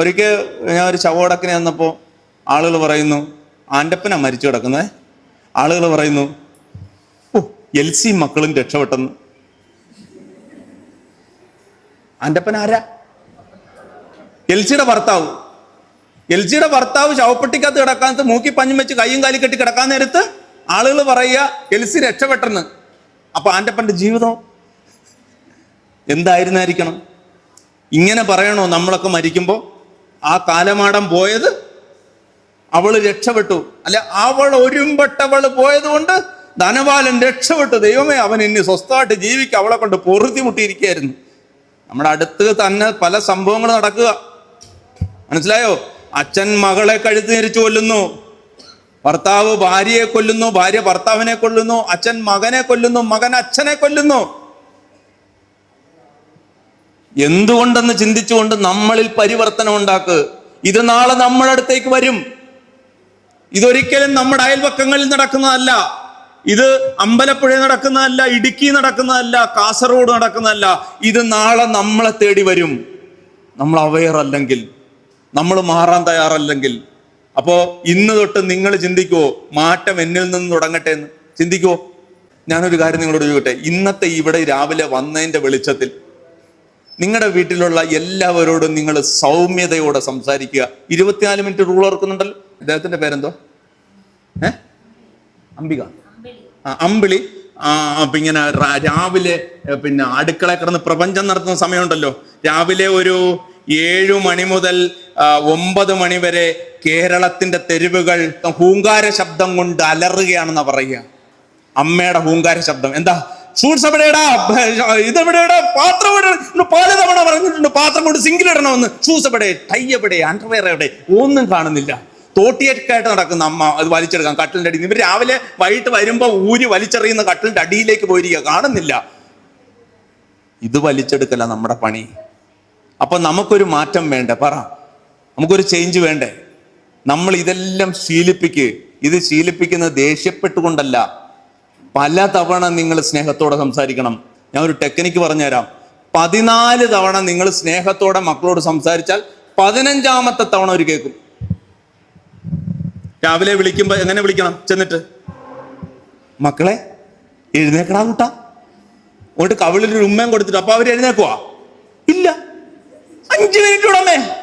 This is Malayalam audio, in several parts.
ഒരിക്കൽ ഞാൻ ഒരു ശവോടക്കിന് ചെന്നപ്പോൾ ആളുകൾ പറയുന്നു ആന്റപ്പനാ മരിച്ചു കിടക്കുന്നത് ആളുകൾ പറയുന്നു ഓ എൽ സി മക്കളും രക്ഷപ്പെട്ടെന്ന്. ആന്റപ്പൻ ആരാ? എൽ സിയുടെ ഭർത്താവ്. എൽ സിയുടെ ഭർത്താവ് ശവപ്പെട്ടിക്കകത്ത് കിടക്കാത്ത മൂക്കി പഞ്ഞും വെച്ച് കയ്യും കാലി കെട്ടി കിടക്കാൻ നേരത്ത് ആളുകൾ പറയുക എൽ സി രക്ഷപ്പെട്ടെന്ന്. അപ്പൊ ആന്റപ്പന്റെ ജീവിതം എന്തായിരുന്നായിരിക്കണം? ഇങ്ങനെ പറയണോ നമ്മളൊക്കെ മരിക്കുമ്പോൾ ആ കാലമാടം പോയത് അവൾ രക്ഷപ്പെട്ടു. അല്ല അവൾ ഒരുമ്പട്ടവൾ പോയത് കൊണ്ട് ധനപാലൻ രക്ഷപ്പെട്ടു. ദൈവമേ അവൻ ഇനി സ്വസ്ഥമായിട്ട് ജീവിക്കുക. അവളെ കൊണ്ട് പൊറുതി മുട്ടിയിരിക്കുകയായിരുന്നു. നമ്മുടെ അടുത്ത് തന്നെ പല സംഭവങ്ങൾ നടക്കുക. മനസ്സിലായോ? അച്ഛൻ മകളെ കഴുത്ത് ഞെരിച്ചു കൊല്ലുന്നു. ഭർത്താവ് ഭാര്യയെ കൊല്ലുന്നു. ഭാര്യ ഭർത്താവിനെ കൊല്ലുന്നു. അച്ഛൻ മകനെ കൊല്ലുന്നു. മകൻ അച്ഛനെ കൊല്ലുന്നു. എന്തുകൊണ്ടെന്ന് ചിന്തിച്ചുകൊണ്ട് നമ്മളിൽ പരിവർത്തനം ഉണ്ടാക്ക്. ഇത് നാളെ നമ്മുടെ അടുത്തേക്ക് വരും. ഇതൊരിക്കലും നമ്മുടെ അയൽപക്കങ്ങളിൽ നടക്കുന്നതല്ല. ഇത് അമ്പലപ്പുഴ നടക്കുന്നതല്ല ഇടുക്കി നടക്കുന്നതല്ല കാസർഗോഡ് നടക്കുന്നതല്ല. ഇത് നാളെ നമ്മളെ തേടി വരും. നമ്മൾ അവയർ അല്ലെങ്കിൽ നമ്മൾ മാറാൻ തയ്യാറല്ലെങ്കിൽ. അപ്പോ ഇന്ന് തൊട്ട് നിങ്ങൾ ചിന്തിക്കുവോ മാറ്റം എന്നിൽ നിന്ന് തുടങ്ങട്ടെ എന്ന്. ചിന്തിക്കുവോ ഞാനൊരു കാര്യം നിങ്ങളോട് ചോദിക്കട്ടെ. ഇന്നത്തെ ഇവിടെ രാവിലെ വന്നതിന്റെ വെളിച്ചത്തിൽ നിങ്ങളുടെ വീട്ടിലുള്ള എല്ലാവരോടും നിങ്ങൾ സൗമ്യതയോടെ സംസാരിക്കുക. ഇരുപത്തിനാല് മിനിറ്റ് റൂൾ ഓർക്കുന്നുണ്ടല്ലോ. അദ്ദേഹത്തിന്റെ പേരെന്തോ? ഏ? അംബിക. ആ, അമ്പിളി. അപ്പൊ ഇങ്ങനെ രാവിലെ പിന്നെ അടുക്കള കിടന്ന് പ്രപഞ്ചം നടത്തുന്ന സമയമുണ്ടല്ലോ. രാവിലെ ഒരു ഏഴു മണി മുതൽ ഒമ്പത് മണി വരെ കേരളത്തിന്റെ തെരുവുകൾ ഹൂങ്കാര ശബ്ദം കൊണ്ട് അലറുകയാണെന്നാ പറയുക. അമ്മയുടെ ഹൂങ്കാര ശബ്ദം. എന്താ? ഫ്രൂട്ട്സ് എവിടെയാടാ ഇതെവിടെയാടാ പാത്രം എവിടെ ഇന്ന് പല തവണ പറഞ്ഞിട്ടുണ്ട് പാത്രം കൊണ്ട് സിംഗിൾ ഇടണമെന്ന്. ഷൂസ് എവിടെ ടൈ എവിടെ അണ്ടർവെയർ എവിടെ ഒന്നും കാണുന്നില്ല. തോട്ടിയൊക്കെയായിട്ട് നടക്കുന്ന അമ്മ അത് വലിച്ചെടുക്കാം കട്ടിലിന്റെ അടിയിൽ ഇവർ രാവിലെ വൈകിട്ട് വരുമ്പോൾ ഊരി വലിച്ചെറിയുന്ന കട്ടിലിന്റെ അടിയിലേക്ക് പോയിരിക്കുക. കാണുന്നില്ല. ഇത് വലിച്ചെടുക്കല നമ്മുടെ പണി. അപ്പം നമുക്കൊരു മാറ്റം വേണ്ടേ? പറ. നമുക്കൊരു ചേഞ്ച് വേണ്ടേ? നമ്മൾ ഇതെല്ലാം ശീലിപ്പിക്ക്. ഇത് ശീലിപ്പിക്കുന്നത് ദേഷ്യപ്പെട്ടുകൊണ്ടല്ല. പല തവണ നിങ്ങൾ സ്നേഹത്തോടെ സംസാരിക്കണം. ഞാൻ ഒരു ടെക്നിക്ക് പറഞ്ഞുതരാം. പതിനാല് തവണ നിങ്ങൾ സ്നേഹത്തോടെ മക്കളോട് സംസാരിച്ചാൽ പതിനഞ്ചാമത്തെ തവണ ഒരു കേൾക്കും. രാവിലെ വിളിക്കുമ്പോ എങ്ങനെ വിളിക്കണം? ചെന്നിട്ട്. മക്കളെ എഴുന്നേക്കടാ കൂട്ടാ. എന്നിട്ട് കവിളിൽ ഒരു ഉമ്മയും കൊടുത്തിട്ട് അപ്പൊ അവർ എഴുന്നേക്കുവാ? ഇല്ല. അഞ്ച് മിനിറ്റ് ഉടമേ.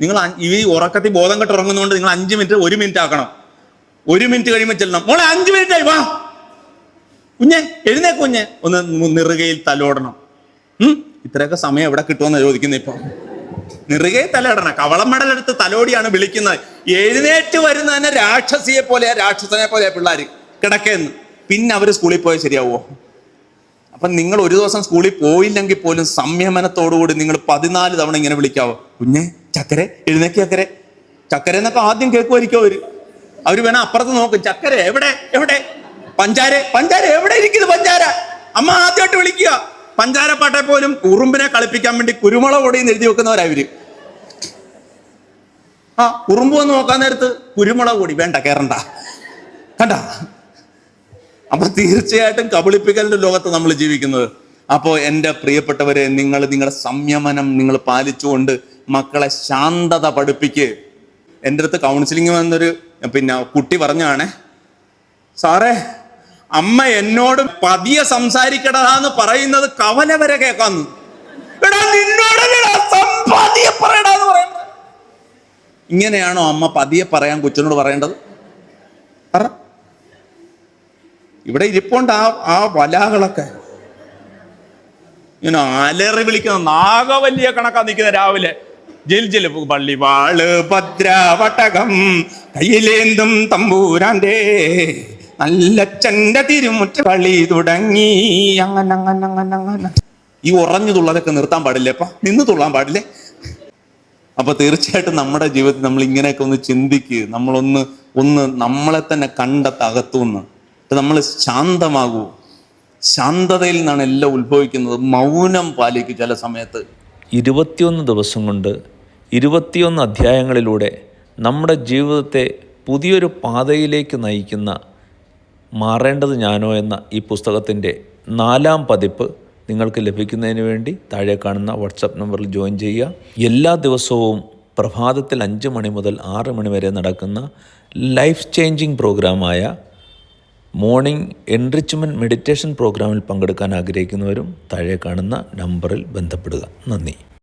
നിങ്ങൾ ഈ ഉറക്കത്തിൽ ബോധം കെട്ട് ഉറങ്ങുന്നതുകൊണ്ട് നിങ്ങൾ അഞ്ച് മിനിറ്റ് ഒരു മിനിറ്റ് ആക്കണം. ഒരു മിനിറ്റ് കഴിയുമ്പോൾ ചെല്ലണം. മോളെ അഞ്ച് മിനിറ്റ് ആയി വാ. കുഞ്ഞെ എഴുന്നേ കുഞ്ഞെ. ഒന്ന് നിറുകയിൽ തലോടണം. ഉം? ഇത്രയൊക്കെ സമയം എവിടെ കിട്ടുമെന്ന് ചോദിക്കുന്നത് ഇപ്പൊ. നിറുകയിൽ തലോടണം. കവളം മടലെടുത്ത് തലോടിയാണ് വിളിക്കുന്നത്. എഴുന്നേറ്റ് വരുന്ന തന്നെ രാക്ഷസിയെ പോലെ രാക്ഷസനെ പോലെ പിള്ളേര്. കിടക്കേന്ന്. പിന്നെ അവർ സ്കൂളിൽ പോയാൽ ശരിയാവോ? അപ്പൊ നിങ്ങൾ ഒരു ദിവസം സ്കൂളിൽ പോയില്ലെങ്കിൽ പോലും സംയമനത്തോടുകൂടി നിങ്ങൾ പതിനാല് തവണ ഇങ്ങനെ വിളിക്കാവോ? കുഞ്ഞെ ചക്കരെ എഴുന്നേക്ക് ചക്കരെ. ചക്കര എന്നൊക്കെ ആദ്യം കേൾക്കുമായിരിക്കും അവർ. അവർ വേണം അപ്പുറത്ത് നോക്കും. ചക്കര എവിടെ? എവിടെ? പഞ്ചാര പഞ്ചാര എവിടെ ഇരിക്കുന്നു പഞ്ചാര? അമ്മ ആദ്യമായിട്ട് വിളിക്കുക. പഞ്ചാര പാട്ടെ പോലും ഉറുമ്പിനെ കളിപ്പിക്കാൻ വേണ്ടി കുരുമുളക് പൊടിയിൽ എഴുതി വെക്കുന്നവരായവര് ആ ഉറുമ്പ് വന്ന് നോക്കാൻ നേരത്ത് കുരുമുളക് പൊടി. വേണ്ട കേറണ്ട. കണ്ട? അപ്പൊ തീർച്ചയായിട്ടും കബളിപ്പിക്കലിന്റെ ലോകത്ത് നമ്മൾ ജീവിക്കുന്നത്. അപ്പോൾ എന്റെ പ്രിയപ്പെട്ടവരെ നിങ്ങൾ നിങ്ങളുടെ സംയമനം നിങ്ങൾ പാലിച്ചുകൊണ്ട് മക്കളെ ശാന്തത പഠിപ്പിക്ക്. എന്റെ അടുത്ത് കൗൺസിലിംഗ് വന്നൊരു പിന്നെ കുട്ടി പറഞ്ഞാണേ സാറേ അമ്മ എന്നോട് പതിയെ സംസാരിക്കടാന്ന് പറയുന്നത് കവല വരെ കേൾക്കാന്ന്. എടാ പറയുന്നത്? ഇങ്ങനെയാണോ അമ്മ പതിയെ പറയാൻ കൊച്ചിനോട് പറയേണ്ടത്? പറ. ഇവിടെ ഇരിപ്പുണ്ട് ആ ആ വലാകളൊക്കെ. ഇങ്ങനെ അലറി വിളിക്കുന്ന നാഗവല്ലിയ കണക്കാ നിൽക്കുന്ന രാവിലെ. ജിൽ ജിൽ പള്ളി വാൾ ഭദ്ര വട്ടകം കയ്യിലേന്തും തമ്പൂരാന്റെ നല്ലച്ഛന്റെ തിരുമുറ്റ കളി തുടങ്ങി. അങ്ങനെ അങ്ങനെ അങ്ങനെ അങ്ങനെ ഈ ഉറഞ്ഞു തുള്ളതൊക്കെ നിർത്താൻ പാടില്ലേ അപ്പൊ? നിന്ന് തുള്ളാൻ പാടില്ലേ? അപ്പൊ തീർച്ചയായിട്ടും നമ്മുടെ ജീവിതത്തിൽ നമ്മൾ ഇങ്ങനെയൊക്കെ ഒന്ന് ചിന്തിക്ക്. നമ്മളൊന്ന് ഒന്ന് നമ്മളെ തന്നെ കണ്ടെത്ത് അകത്തുനിന്ന് നമ്മൾ ശാന്തമാകൂ. ശാന്തതയിൽ നിന്നാണ് എല്ലാം ഉത്ഭവിക്കുന്നത്. മൗനം പാലിക്കും ചില സമയത്ത്. ഇരുപത്തിയൊന്ന് ദിവസം കൊണ്ട് ഇരുപത്തിയൊന്ന് അധ്യായങ്ങളിലൂടെ നമ്മുടെ ജീവിതത്തെ പുതിയൊരു പാതയിലേക്ക് നയിക്കുന്ന മാറേണ്ടത് ഞാനോ എന്ന ഈ പുസ്തകത്തിന്റെ നാലാം പതിപ്പ് നിങ്ങൾക്ക് ലഭിക്കുന്നതിന് വേണ്ടി താഴെ കാണുന്ന വാട്സപ്പ് നമ്പറിൽ ജോയിൻ ചെയ്യുക. എല്ലാ ദിവസവും പ്രഭാതത്തിൽ അഞ്ച് മണി മുതൽ ആറ് മണി വരെ നടക്കുന്ന ലൈഫ് ചേഞ്ചിങ് പ്രോഗ്രാമായ മോർണിംഗ് എൻറിച്ച്മെന്റ് മെഡിറ്റേഷൻ പ്രോഗ്രാമിൽ പങ്കെടുക്കാൻ ആഗ്രഹിക്കുന്നവരും താഴെ കാണുന്ന നമ്പറിൽ ബന്ധപ്പെടുക. നന്ദി.